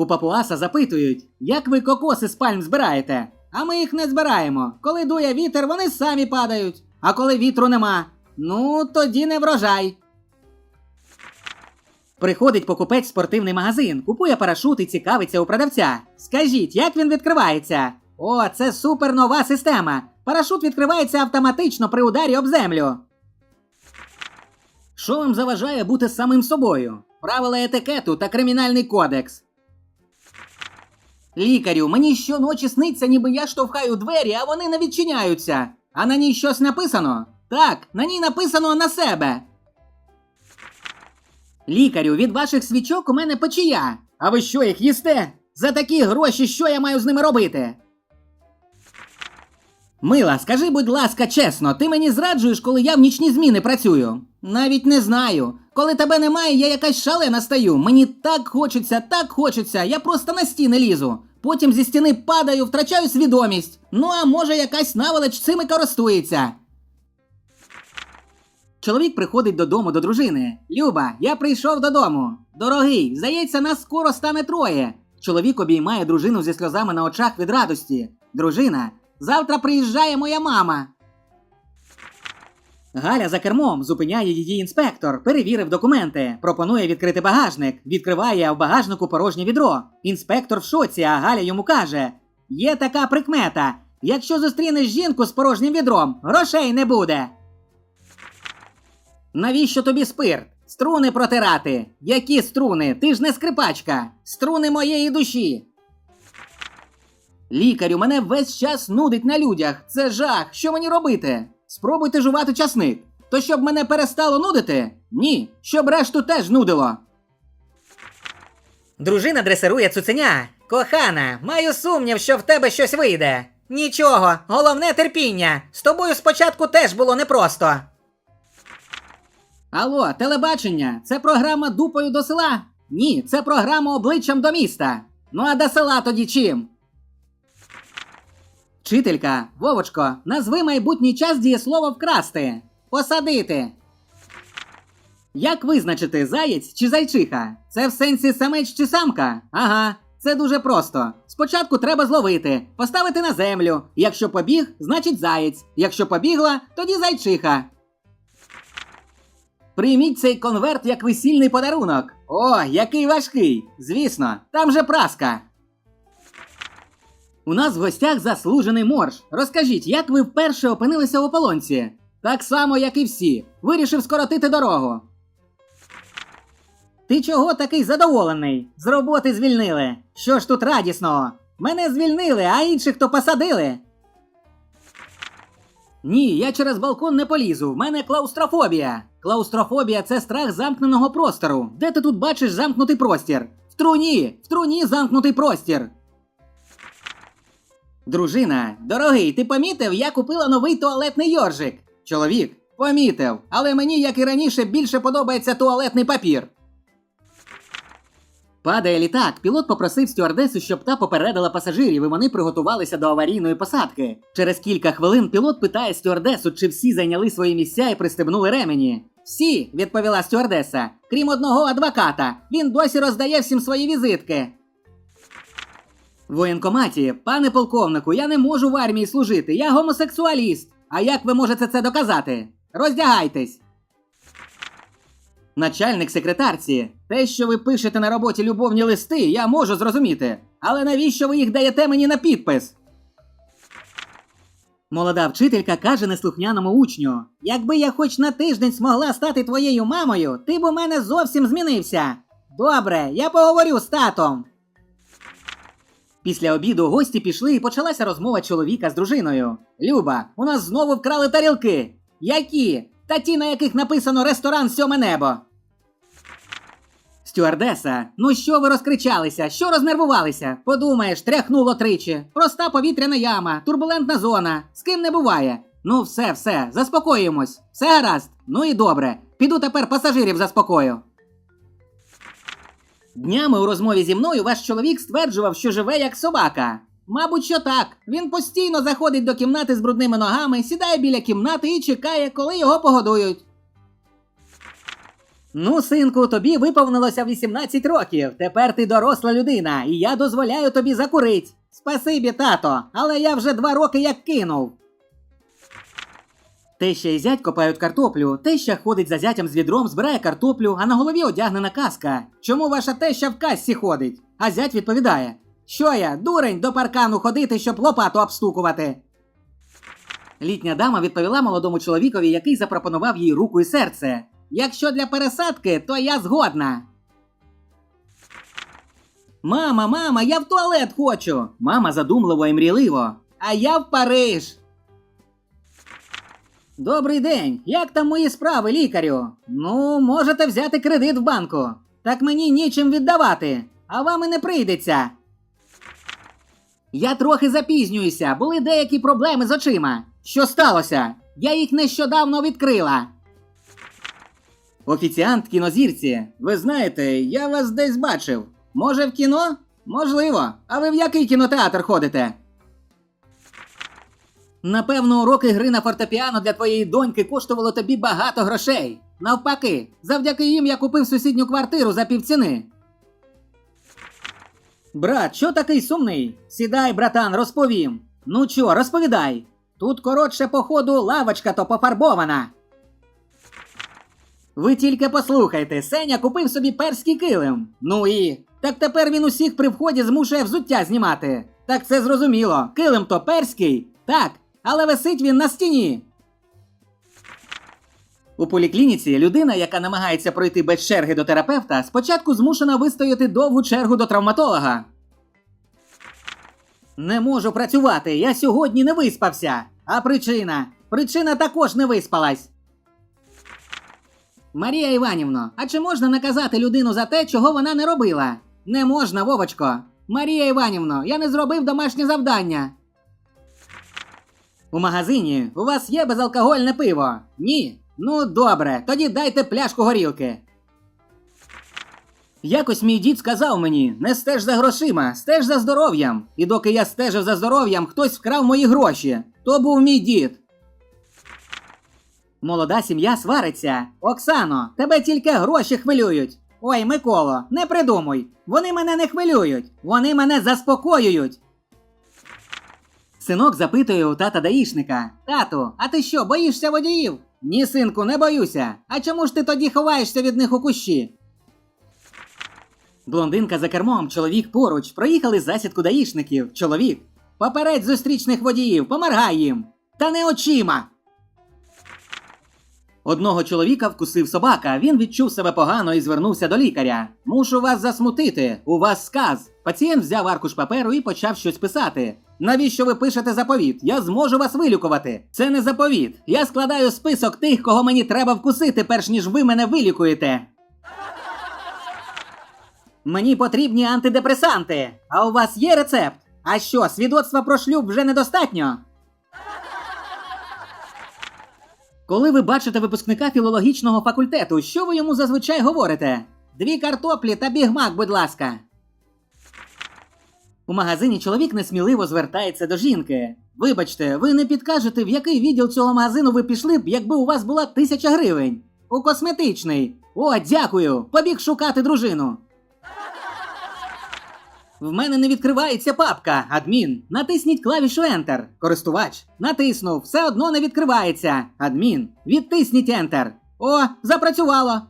У папуаса запитують, як ви кокоси з пальм збираєте? А ми їх не збираємо. Коли дує вітер, вони самі падають. А коли вітру нема, ну тоді не врожай. Приходить покупець в спортивний магазин, купує парашут і цікавиться у продавця. Скажіть, як він відкривається? О, це супер нова система. Парашут відкривається автоматично при ударі об землю. Що вам заважає бути самим собою? Правила етикету та кримінальний кодекс. Лікарю, мені щоночі сниться, ніби я штовхаю двері, а вони не відчиняються. А на ній щось написано? Так, на ній написано на себе. Лікарю, від ваших свічок у мене печія. А ви що, їх їсте? За такі гроші, що я маю з ними робити? Мила, скажи, будь ласка, чесно, ти мені зраджуєш, коли я в нічні зміни працюю? Навіть не знаю. Коли тебе немає, я якась шалена стаю. Мені так хочеться, так хочеться, я просто на стіни лізу. Потім зі стіни падаю, втрачаю свідомість. Ну а може якась наволоч цими користується. Чоловік приходить додому до дружини. Люба, я прийшов додому. Дорогий, здається, нас скоро стане троє. Чоловік обіймає дружину зі сльозами на очах від радості. Дружина, завтра приїжджає моя мама. Галя за кермом зупиняє її інспектор, перевірив документи, пропонує відкрити багажник, відкриває в багажнику порожнє відро. Інспектор в шоці, а Галя йому каже: Є така прикмета. Якщо зустрінеш жінку з порожнім відром, грошей не буде. Навіщо тобі спирт? Струни протирати. Які струни? Ти ж не скрипачка. Струни моєї душі. Лікарю, мене весь час нудить на людях. Це жах. Що мені робити? Спробуйте жувати часник. То щоб мене перестало нудити? Ні, щоб решту теж нудило. Дружина дресирує цуценя. Кохана, маю сумнів, що в тебе щось вийде. Нічого, головне терпіння. З тобою спочатку теж було непросто. Алло, телебачення, це програма дупою до села? Ні, це програма обличчям до міста. Ну а до села тоді чим? Вчителька, Вовочко, назви майбутній час дієслово вкрасти. Посадити. Як визначити заєць чи зайчиха? Це в сенсі самець чи самка? Ага, це дуже просто. Спочатку треба зловити, поставити на землю. Якщо побіг, значить заєць. Якщо побігла, тоді зайчиха. Прийміть цей конверт як весільний подарунок. О, який важкий! Звісно, там же праска. У нас в гостях заслужений морж. Розкажіть, як ви вперше опинилися у ополонці? Так само, як і всі. Вирішив скоротити дорогу. Ти чого такий задоволений? З роботи звільнили. Що ж тут радісного? Мене звільнили, а інших то посадили. Ні, я через балкон не полізу. В мене клаустрофобія. Клаустрофобія це страх замкненого простору. Де ти тут бачиш замкнутий простір? В труні! В труні замкнутий простір. Дружина, дорогий, ти помітив, я купила новий туалетний йоржик. Чоловік, помітив, але мені, як і раніше, більше подобається туалетний папір. Падає літак. Пілот попросив стюардесу, щоб та попередила пасажирів, і вони приготувалися до аварійної посадки. Через кілька хвилин пілот питає стюардесу, чи всі зайняли свої місця і пристебнули ремені. Всі, відповіла стюардеса, крім одного адвоката. Він досі роздає всім свої візитки. В воєнкоматі, пане полковнику, я не можу в армії служити, я гомосексуаліст. А як ви можете це доказати? Роздягайтесь. Начальник секретарці, те, що ви пишете на роботі любовні листи, я можу зрозуміти. Але навіщо ви їх даєте мені на підпис? Молода вчителька каже неслухняному учню: Якби я хоч на тиждень змогла стати твоєю мамою, ти б у мене зовсім змінився. Добре, я поговорю з татом. Після обіду гості пішли і почалася розмова чоловіка з дружиною. Люба, у нас знову вкрали тарілки. Які? Та ті, на яких написано ресторан сьоме небо. Стюардеса, ну що ви розкричалися? Що рознервувалися? Подумаєш, тряхнуло тричі. Проста повітряна яма, турбулентна зона. З ким не буває. Ну, все, все, заспокоїмось. Все гаразд. Ну і добре. Піду тепер пасажирів заспокою. Днями у розмові зі мною ваш чоловік стверджував, що живе як собака. Мабуть, що так. Він постійно заходить до кімнати з брудними ногами, сідає біля кімнати і чекає, коли його погодують. Ну, синку, тобі виповнилося 18 років. Тепер ти доросла людина, і я дозволяю тобі закурить. Спасибі, тато, але я вже два роки як кинув. Теща і зять копають картоплю, теща ходить за зятям з відром, збирає картоплю, а на голові одягнена каска. Чому ваша теща в касці ходить? А зять відповідає: Що я, дурень, до паркану ходити, щоб лопату обстукувати. Літня дама відповіла молодому чоловікові, який запропонував їй руку і серце. Якщо для пересадки, то я згодна. Мама, мама, я в туалет хочу. Мама задумливо і мрійливо. А я в Париж. Добрий день. Як там мої справи, лікарю? Ну, можете взяти кредит в банку. Так мені нічим віддавати, а вам і не прийдеться. Я трохи запізнююся, були деякі проблеми з очима. Що сталося? Я їх нещодавно відкрила. Офіціант кінозірці. Ви знаєте, я вас десь бачив. Може, в кіно? Можливо. А ви в який кінотеатр ходите? Напевно, уроки гри на фортепіано для твоєї доньки коштувало тобі багато грошей. Навпаки, завдяки їм я купив сусідню квартиру за півціни. Брат, що такий сумний? Сідай, братан, розповім. Ну чо, розповідай. Тут коротше, походу, лавочка то пофарбована. Ви тільки послухайте, Сеня купив собі перський килим. Ну і. Так тепер він усіх при вході змушує взуття знімати. Так це зрозуміло. Килим то перський, так, але висить він на стіні. У поліклініці людина, яка намагається пройти без черги до терапевта, спочатку змушена вистояти довгу чергу до травматолога. Не можу працювати, я сьогодні не виспався. А причина? Причина також не виспалась. Марія Іванівно, а чи можна наказати людину за те, чого вона не робила? Не можна, Вовочко. Марія Іванівно, я не зробив домашнє завдання. У магазині у вас є безалкогольне пиво? Ні. Ну, добре, тоді дайте пляшку горілки. Якось мій дід сказав мені: не стеж за грошима, стеж за здоров'ям. І доки я стежив за здоров'ям, хтось вкрав мої гроші. То був мій дід. Молода сім'я свариться. Оксано, тебе тільки гроші хвилюють. Ой, Миколо, не придумуй. Вони мене не хвилюють, вони мене заспокоюють. Синок запитує у тата даїшника: Тату, а ти що, боїшся водіїв? Ні, синку, не боюся. А чому ж ти тоді ховаєшся від них у кущі? Блондинка за кермом, чоловік поруч, проїхали засідку даїшників. Чоловік. Попередь зустрічних водіїв, помаргай їм. Та не очима. Одного чоловіка вкусив собака. Він відчув себе погано і звернувся до лікаря. Мушу вас засмутити. У вас сказ. Пацієнт взяв аркуш паперу і почав щось писати. Навіщо ви пишете заповіт? Я зможу вас вилікувати. Це не заповіт. Я складаю список тих, кого мені треба вкусити, перш ніж ви мене вилікуєте. Мені потрібні антидепресанти. А у вас є рецепт? А що, свідоцтва про шлюб вже недостатньо? Коли ви бачите випускника філологічного факультету, що ви йому зазвичай говорите? Дві картоплі та бігмак, будь ласка. У магазині чоловік несміливо звертається до жінки. Вибачте, ви не підкажете, в який відділ цього магазину ви пішли б, якби у вас була тисяча гривень? У косметичний. О, дякую! Побіг шукати дружину. В мене не відкривається папка. Адмін. Натисніть клавішу Enter. Користувач. Натиснув. Все одно не відкривається. Адмін. Відтисніть Enter. О, запрацювало.